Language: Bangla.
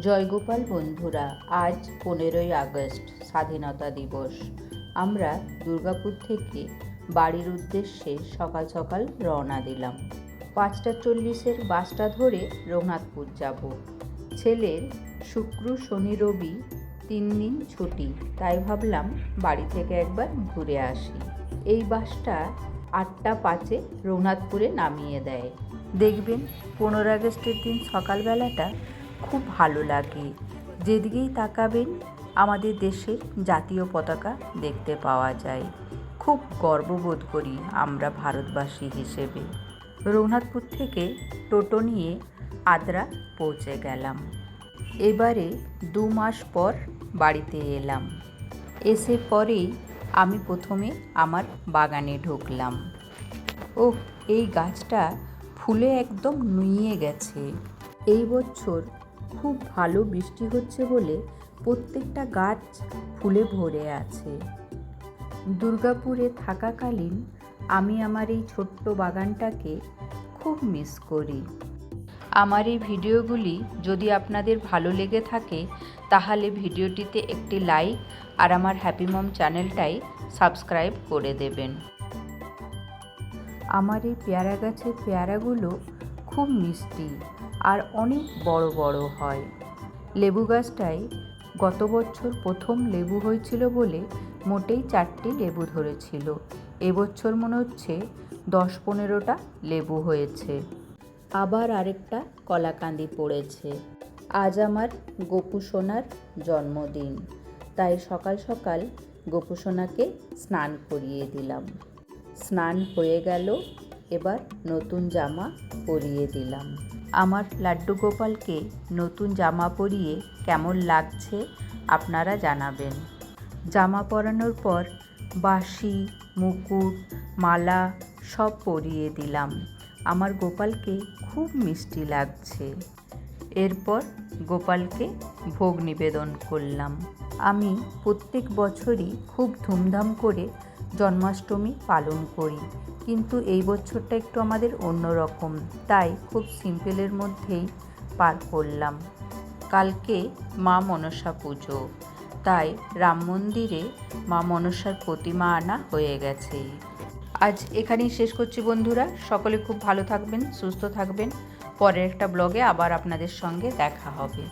জয়গোপাল বন্ধুরা, আজ পনেরোই আগস্ট, স্বাধীনতা দিবস। আমরা দুর্গাপুর থেকে বাড়ির উদ্দেশ্যে সকাল সকাল রওনা দিলাম। পাঁচটা চল্লিশের বাসটা ধরে রঘুনাথপুর যাব। ছেলের শুক্র, শনি, রবি তিন দিন ছুটি, তাই ভাবলাম বাড়ি থেকে একবার ঘুরে আসি। এই বাসটা আটটা পাঁচে রঘুনাথপুরে নামিয়ে দেয়। দেখবেন পনেরো আগস্টের দিন সকালবেলাটা খুব ভালো লাগে। যেদিকেই তাকাবেন, আমাদের দেশের জাতীয় পতাকা দেখতে পাওয়া যায়। খুব গর্ববোধ করি আমরা ভারতবাসী হিসেবে। রঘুনাথপুর থেকে টোটো নিয়ে আদ্রা পৌঁছে গেলাম। এবারে দু মাস পর বাড়িতে এলাম। এসে পরেই আমি প্রথমে আমার বাগানে ঢুকলাম। ও এই গাছটা ফুলে একদম নুইয়ে গেছে। এই বছর খুব ভালো বৃষ্টি হচ্ছে বলে প্রত্যেকটা গাছ ফুলে ভরে আছে। দুর্গাপুরে থাকাকালীন আমি আমার এই ছোট্ট বাগানটাকে খুব মিস করি। আমার এই ভিডিওগুলি যদি আপনাদের ভালো লেগে থাকে, তাহলে ভিডিওটিতে একটি লাইক আর আমার হ্যাপি মম চ্যানেলটাই সাবস্ক্রাইব করে দেবেন। আমার এই পেয়ারা গাছের পেয়ারাগুলো খুব মিষ্টি। আর অনেক বড় বড় হয়। লেবু গাছটায় গত বছর প্রথম লেবু হয়েছিল বলে মোটেই চারটি লেবু ধরেছিল। এবছর মনে হচ্ছে দশ পনেরোটা লেবু হয়েছে। আবার আরেকটা কলাকান্দি পড়েছে। আজ আমার গোপু সোনার জন্মদিন। তাই সকাল সকাল গোপু সোনাকে স্নান করিয়ে দিলাম। স্নান হয়ে গেল এবার নতুন জামা পরিয়ে দিলাম। আমার লাড্ডু গোপালকে নতুন জামা পরিয়ে কেমন লাগছে আপনারা জানাবেন। জামা পরানোর পর বাঁশি, মুকুট, মালা সব পরিয়ে দিলাম। আমার গোপালকে খুব মিষ্টি লাগছে। এরপর গোপালকে ভোগ নিবেদন করলাম। আমি প্রত্যেক বছরই খুব ধুমধাম করে জন্মাষ্টমী পালন করি। কিন্তু এই বছরটা একটু আমাদের অন্যরকম। তাই খুব সিম্পলের মধ্যেই পার করলাম। কালকে মা মনসা পুজো। তাই রাম মন্দিরে মা মনসার প্রতিমা আনা হয়ে গেছে। আজ এখানেই শেষ করছি বন্ধুরা। সকলে খুব ভালো থাকবেন, সুস্থ থাকবেন। পরের একটা ব্লগে আবার আপনাদের সঙ্গে দেখা হবে।